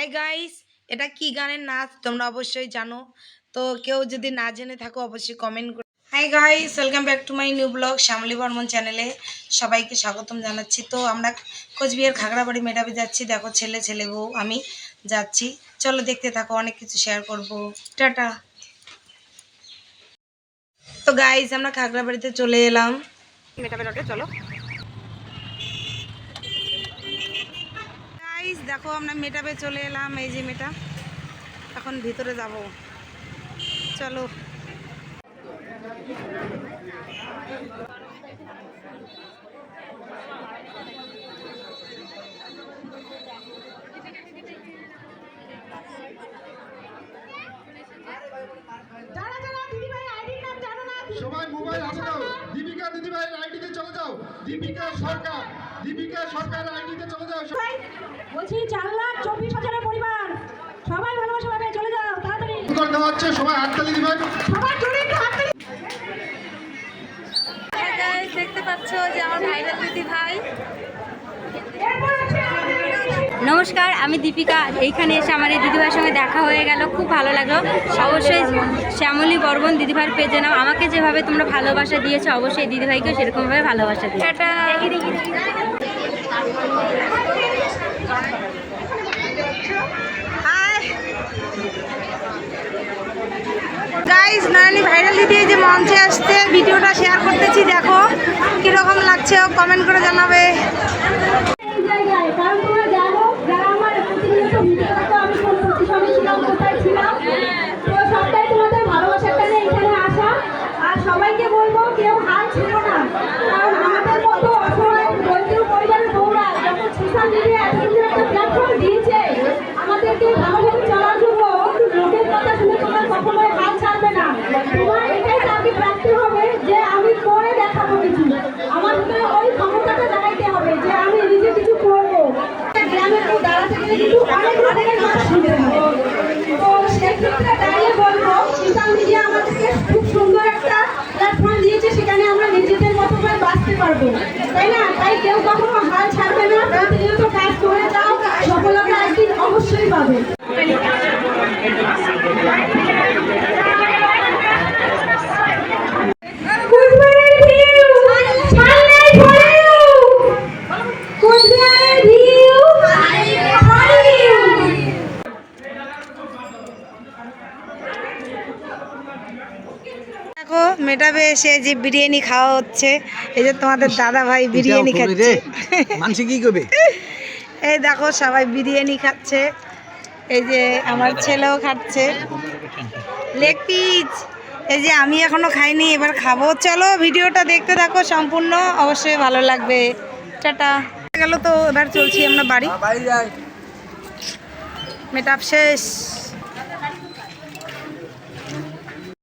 Hi guys এটা কি গানের নাচ তোমরা অবশ্যই জানো। তো কেউ যদি না জেনে থাকো, অবশ্যই কমেন্ট করো hi guys welcome back to my new blog Shyamali Barman চ্যানেলে সবাইকে স্বাগতম জানাচ্ছি। তো আমরা কোচবিহার খাগড়াবাড়ি মেটাবে যাচ্ছি। দেখো ছেলে ছেলে বউ, আমি যাচ্ছি। চলো দেখতে থাকো, অনেক কিছু শেয়ার করব। টাটা। তো গাইস আমরা খাগড়াবাড়িতে চলে এলাম। মেটাবে চলো গাইস দেখো আমরা মেটাবে চলে এলাম এই যে মেটা। এখন ভিতরে যাব। চলো। সবাই মোবাইল হাতে দাও। দীপিকা দিদিভাইয়ের আইডিতে চলে যাও। দীপিকা সরকার। দীপিকা সরকার আইডিতে চলে যাও সবাই বলছি চার লাখ চব্বিশ হাজারের পরিবার। সবাই ভালোবাসা পাবে চলে যাও তাড়াতাড়ি। দেওয়া হচ্ছে সবাই হাততালি দিবেন সবাই জোরে হাততালি। দেখতে পাচ্ছ যে আমার ভাইরাল দিদি ভাই। নমস্কার আমি দীপিকা। এইখানে এসে আমার এই দিদিভাইয়ের সঙ্গে দেখা হয়ে গেল। খুব ভালো লাগল। অবশ্যই শ্যামলী বর্মন দিদিভাইয়ের পেজে নাও। আমাকে যেভাবে তোমরা ভালোবাসা দিয়েছ অবশ্যই দিদিভাইকেও সেরকমভাবে ভালোবাসা দিও। হাই গাইস নয়নি ভাইরাল দিদি যে মঞ্চে আসতে ভিডিওটা শেয়ার করতেছি দেখো। কীরকম লাগছে কমেন্ট করে জানাবে এই জায়গায় কারণ তোমরা জানো যারা আমার প্রতিনিয়ত ভিডিও দেখো আমি কোন প্রতিসবে ছিলাম কোথায় ছিলাম তো সবটাই তোমাদের ভালোবাসার টানে এখানে আসা আর সবাইকে বলব কেউ হাল ছিল না। কারণ আমাদের মতো অসহায় দরিদ্র পরিবারের বউরা যখন সোশ্যাল মিডিয়া একটা প্ল্যাটফর্ম দিয়েছে, আমাদেরকে ভালোভাবে চলার জন্য লোকের কথা শুনে তোমরা কখনোই হাল ছাড়বে না। তোমার এটাই টার্গেট রাখতে হবে যে আমি করে দেখাবো কিছু। আমার ওই ক্ষমতাটা তাই কেউ কখনো হাল ছাড়বে না। প্রতিনিয়ত কাজ করে যাও সফলতা একদিন অবশ্যই পাবে। দেখো মেটাবে এসে যে বিরিয়ানি খাওয়া হচ্ছে। এই যে তোমাদের দাদা ভাই বিরিয়ানি খাচ্ছে। মানুষ কি করবে? এই দেখো সবাই বিরিয়ানি খাচ্ছে। এই যে আমার ছেলেও খাচ্ছে। লেগ পিস এই যে আমি এখনও খাইনি এবার খাব। চলো ভিডিওটা দেখতে থাকো সম্পূর্ণ। অবশ্যই ভালো লাগবে। টাটা। গেল তো এবার চলছি আমরা বাড়ি। বাড়ি মেটাপ শেষ।